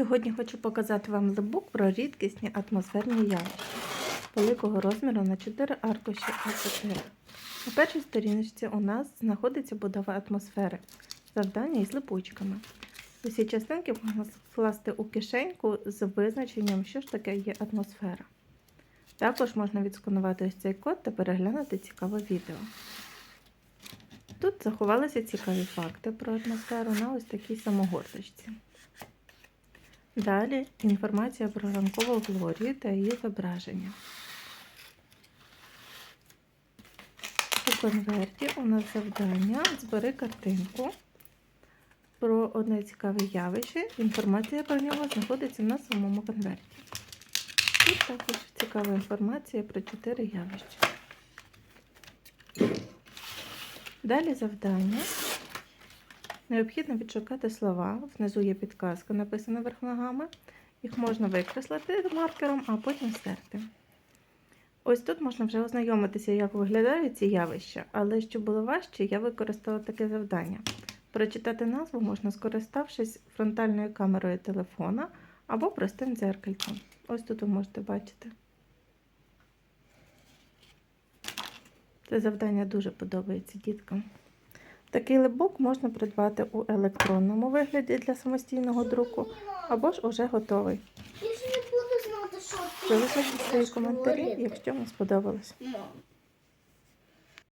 Сьогодні хочу показати вам лебук про рідкісні атмосферні явища великого розміру на 4 аркуші А4. На першій сторіночці у нас знаходиться будова атмосфери, завдання із липучками. Усі частинки можна скласти у кишеньку з визначенням, що ж таке є атмосфера. Також можна відсканувати ось цей код та переглянути цікаве відео. Тут заховалися цікаві факти про атмосферу на ось такій самогорточці. Далі інформація про ранкову глорію та її зображення. У конверті у нас завдання збери картинку про одне цікаве явище. Інформація про нього знаходиться на самому конверті. Тут також цікава інформація про чотири явища. Далі завдання. Необхідно відшукати слова. Внизу є підказка, написана верх ногами. Їх можна викреслити маркером, а потім стерти. Ось тут можна вже ознайомитися, як виглядають ці явища, але щоб було важче, я використала таке завдання. Прочитати назву можна скориставшись фронтальною камерою телефона або простим дзеркальцем. Ось тут ви можете бачити. Це завдання дуже подобається діткам. Такий лебук можна придбати у електронному вигляді для самостійного друку, або ж уже готовий. Я ж не буду знати, що ти Залишайте свої коментарі, якщо вам сподобалось. Мам,